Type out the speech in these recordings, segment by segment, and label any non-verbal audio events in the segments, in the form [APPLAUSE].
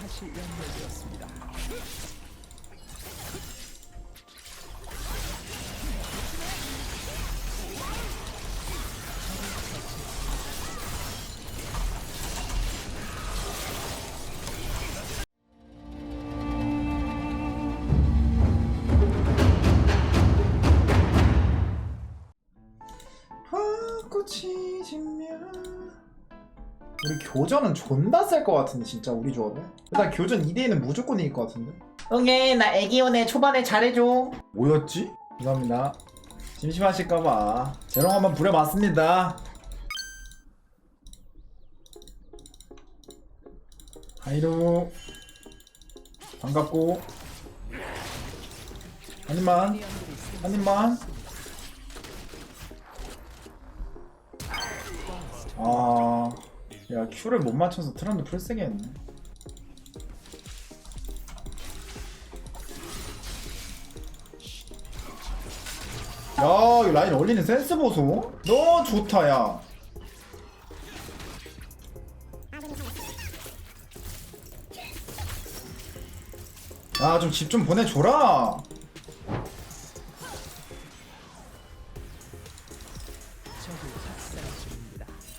다시 연결되었습니다. 우리 교전은 존나 셀 것 같은데 진짜 우리 조합에 일단 교전 2대1은 무조건 이길 것 같은데? 응애 나 애기오네. 초반에 잘해줘. 뭐였지? 죄송합니다. 심심하실까봐. 재롱 한번 부려봤습니다. 하이루 반갑고. 한 입만. 한 입만. 아... 야 큐를 못 맞춰서 트런드 풀세게 했네 야, 이 라인 올리는 센스 보소? 너 좋다, 야. 야, 좀집좀 보내줘라.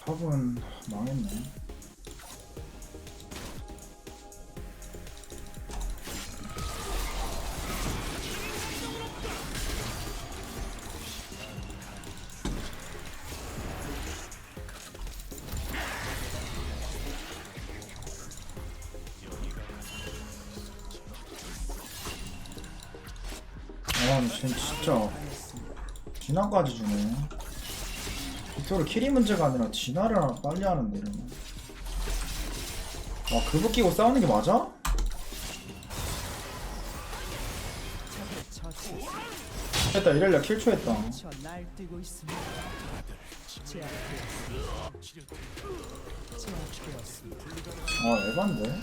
탑은 망했네. 아, 쟤 진짜 진화까지 주네. 빅토르 킬이 문제가 아니라 진화를 빨리 하는데 이러면 와 그거 끼고 싸우는 게 맞아? 했다 이럴려 킬초했다. 아 에반데?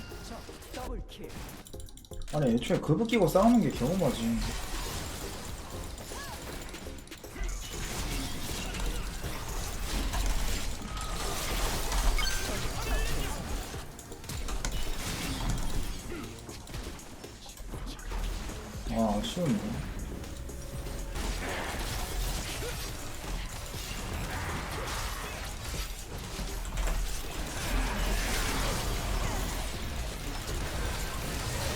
아니 애초에 그거 끼고 싸우는 게 경험하지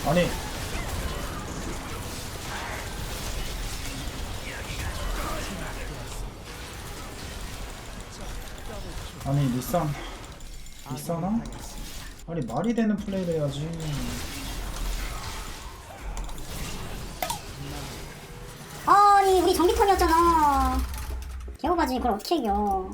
아니. 아니 리쌍. 리쌍아? 아니 말이 되는 플레이를 해야지. 아니 우리 정비턴이었잖아. 개오바지 그걸 어떻게 이겨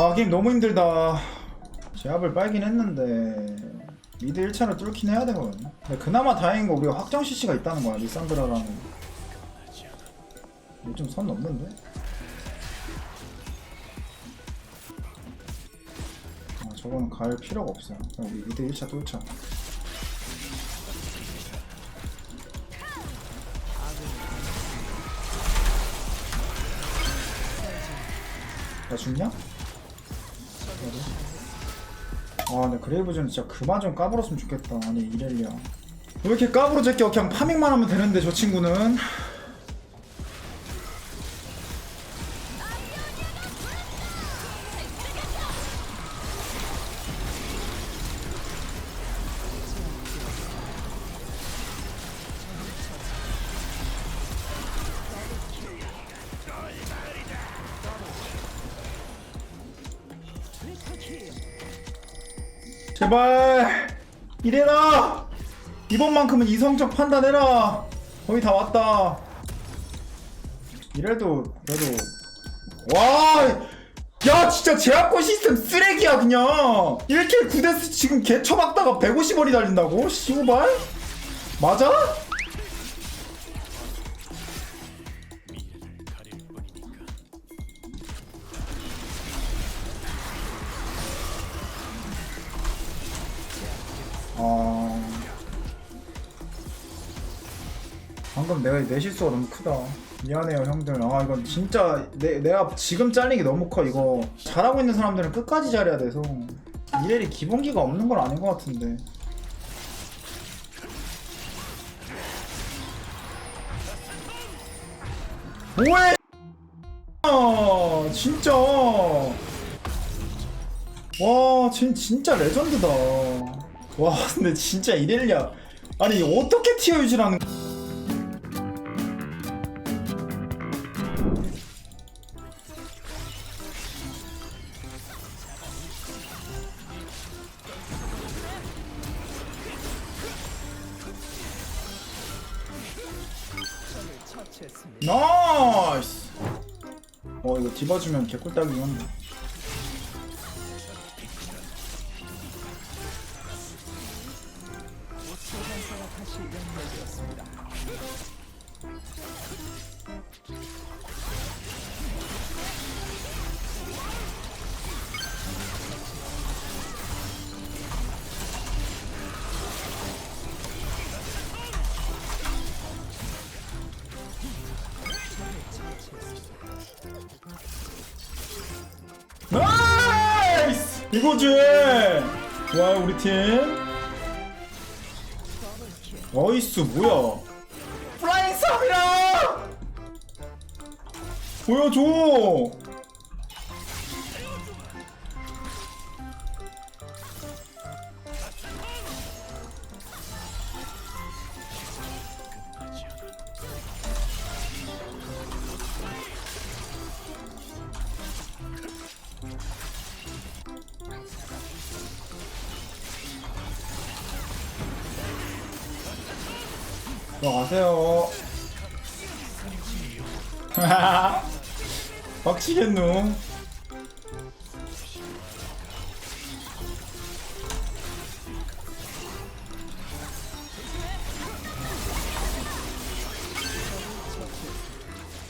아 게임 너무 힘들다. 제압을 빨긴 했는데 미드 1차를 뚫긴 해야 되거든요 근데 그나마 다행인 거 우리가 확정 CC가 있다는 거야 이거 좀선 넘는데? 아 저거는 갈 필요가 없어요. 우리 미드 1차 뚫자. 나 죽냐? 아 근데 그레이브즈는 진짜 그만 좀 까불었으면 좋겠다. 아니 이렐리아. 왜 이렇게 까불어 제껴 그냥 파밍만 하면 되는데 저 친구는 제발! 이래라! 이번만큼은 이성적 판단해라! 거의 다 왔다. 이래도 그래도. 와, 야 진짜 제압권 시스템 쓰레기야 그냥! 1킬 9데스 지금 개 처박다가 150원이 달린다고? 씨발? 맞아? 아... 방금 내가 내 실수가 너무 크다. 미안해요 형들. 아 이건 진짜 내, 내가 지금 잘린 게 너무 커 이거. 잘하고 있는 사람들은 끝까지 잘해야 돼서. 이래리 기본기가 없는 건 아닌 것 같은데. 뭐해? 아, 진짜. 와, 진 진짜 레전드다. 와, 근데 진짜 이렐리아. 아니 어떻게 티어? 처치했습니다. 나이스. 어 이거 뒤봐주면 개꿀 딱이긴 한데. 연결되었습니다. 나이스. 이거지. 와 우리 팀. 나이스 뭐야? 플라잉 썸이라! 보여줘. 들어가세요. [LAUGHS] 빡치겠누.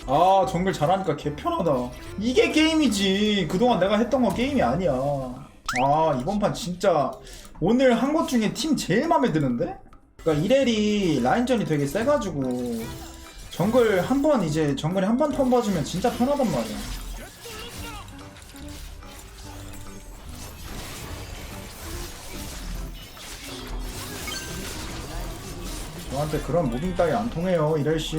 아 정글 잘하니까 개편하다 이게 게임이지 그동안 내가 했던 건 게임이 아니야 아 이번 판 진짜 오늘 한 것 중에 팀 제일 마음에 드는데? 그러니까 이렐이 라인전이 되게 세가지고 정글 한 번 이제 정글에 한번턴 봐주면 진짜 편하단 말이야. 저한테 그런 무빙 따위 안 통해요 이렐 씨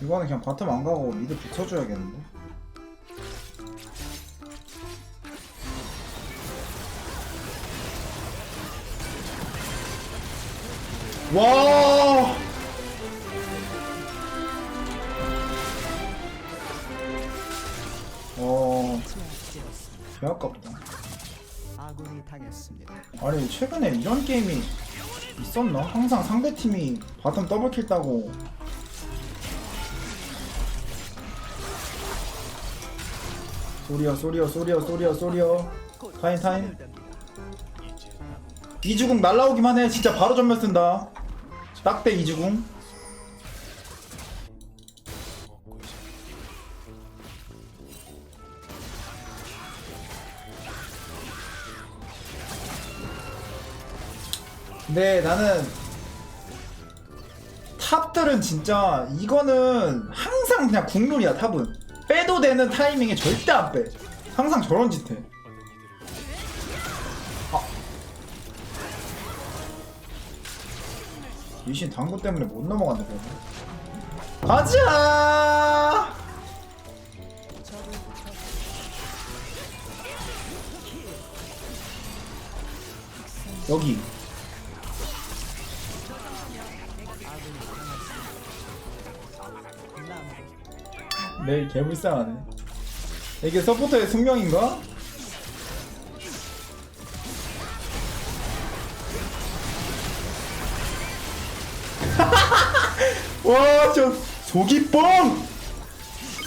이거는 그냥 바텀 안 가고 미드 붙여줘야겠는데 와 어. 개 아깝다. 아군이 당했습니다. 아니 최근에 이런 게임이 있었나? 항상 상대 팀이 바텀 더블킬 따고 소리야 소리야 소리야 소리야 소리야 곧 타임, 타임. 이주궁 날라오기만 해 진짜 바로 전멸 쓴다 딱대 이주궁. 근데 나는 탑들은 진짜 이거는 항상 그냥 국룰이야 탑은. 빼도 되는 타이밍에 절대 안빼. 항상 저런 짓 해. 미신 당구 때문에 못 넘어간다 그거. 가자 여기 내일 개불쌍하네 이게 서포터의 숙명인가? 와 저 속이 뻥!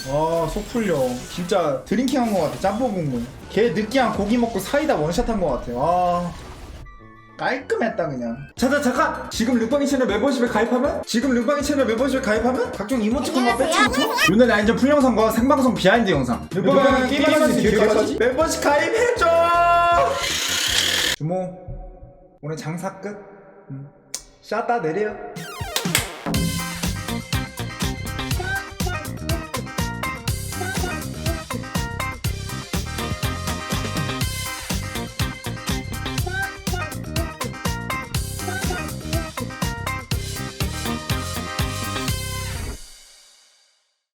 아 속 풀려. 진짜 드링킹 한거 같아. 짬뽕 국물. 걔 느끼한 고기 먹고 사이다 원샷 한거 같아. 아. 깔끔했다 그냥. 자자 잠깐! 지금 르방이 채널 멤버십에 가입하면? 지금 르방이 채널 멤버십에 가입하면? 각종 이모티콘과 배치부터 오늘 라인전 풀영상과 생방송 비하인드 영상. 르방이 게임하는 뒤에까지? 멤버십 가입해줘 주모 오늘 장사 끝? 음. 샷다 내려